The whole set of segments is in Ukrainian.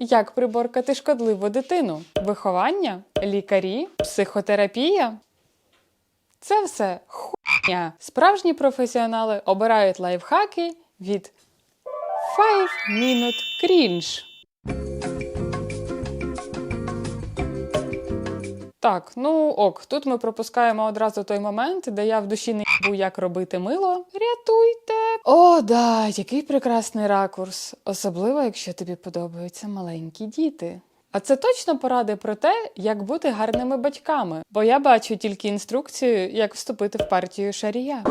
Як приборкати шкодливу дитину? Виховання, лікарі, психотерапія. Це все хуйня. Справжні професіонали обирають лайфхаки від 5 Minute Cringe. Так, ну ок, тут ми пропускаємо одразу той момент, де я в душі не їбу, як робити мило. Рятуйте! О, да, який прекрасний ракурс, особливо якщо тобі подобаються маленькі діти. А це точно поради про те, як бути гарними батьками, бо я бачу тільки інструкцію, як вступити в партію шарія.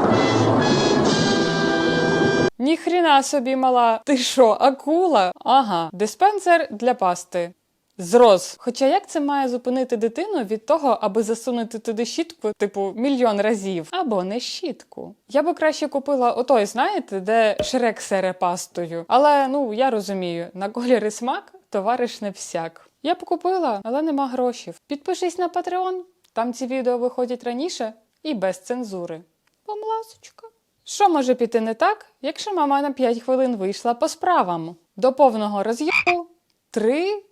Ніхріна собі мала. Ти що, акула? Ага, диспенсер для пасти. Зрос. Хоча як це має зупинити дитину від того, аби засунути туди щітку, типу, мільйон разів, або не щітку? Я би краще купила отой, знаєте, де шрек сере пастою. Але ну я розумію, на колір смак товариш не всяк. Я б купила, але нема грошей. Підпишись на Patreon, там ці відео виходять раніше і без цензури. Помласочка. Що може піти не так, якщо мама на 5 хвилин вийшла по справам? До повного роз'їбу 3,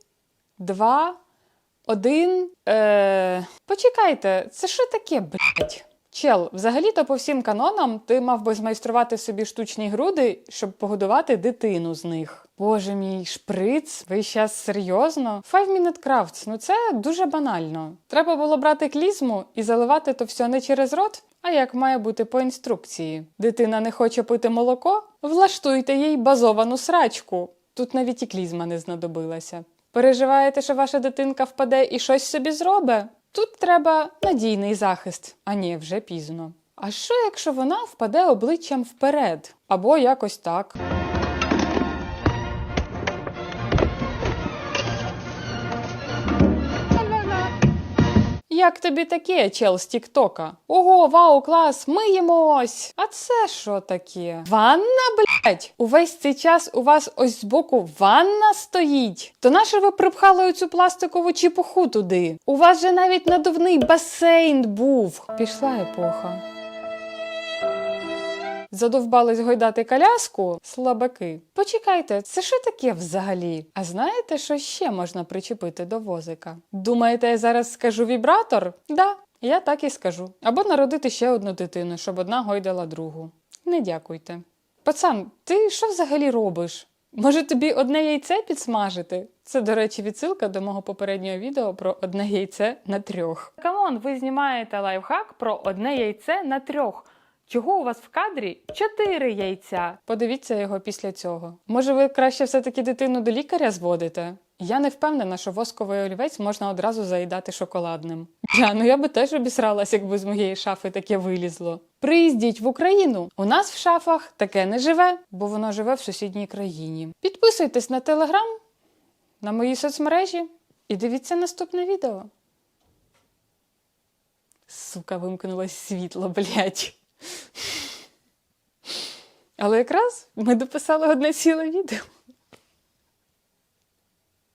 2, 1. Е... Почекайте, це що таке, блять? Чел, взагалі-то по всім канонам ти мав би змайструвати собі штучні груди, щоб погодувати дитину з них. Боже мій шприц, ви щас серйозно? Five Minute Crafts, ну це дуже банально. Треба було брати клізму і заливати то все не через рот, а як має бути по інструкції. Дитина не хоче пити молоко? Влаштуйте їй базовану срачку. Тут навіть і клізма не знадобилася. Переживаєте, що ваша дитинка впаде і щось собі зробить? Тут треба надійний захист, а ні, вже пізно. А що, якщо вона впаде обличчям вперед? Або якось так. Як тобі таке, чел з Тіктока? Ого, вау, клас, миємось! А це що таке? Ванна, блять? Увесь цей час у вас ось збоку ванна стоїть. То нащо ви припхали оцю пластикову чіпуху туди? У вас же навіть надувний басейн був. Пішла епоха. Задовбались гойдати коляску? Слабаки. Почекайте, це що таке взагалі? А знаєте, що ще можна причепити до возика? Думаєте, я зараз скажу вібратор? Да, я так і скажу. Або народити ще одну дитину, щоб одна гойдала другу. Не дякуйте. Пацан, ти що взагалі робиш? Може тобі одне яйце підсмажити? Це, до речі, відсилка до мого попереднього відео про одне яйце на трьох. Камон, ви знімаєте лайфхак про одне яйце на трьох. Чого у вас в кадрі чотири яйця? Подивіться його після цього. Може, ви краще все-таки дитину до лікаря зводите? Я не впевнена, що восковий олівець можна одразу заїдати шоколадним. Я, ну я би теж обісралась, якби з моєї шафи таке вилізло. Приїздіть в Україну. У нас в шафах таке не живе, бо воно живе в сусідній країні. Підписуйтесь на телеграм, на мої соцмережі і дивіться наступне відео. Сука, вимкнулось світло, блять. Але якраз ми дописали одне ціле відео.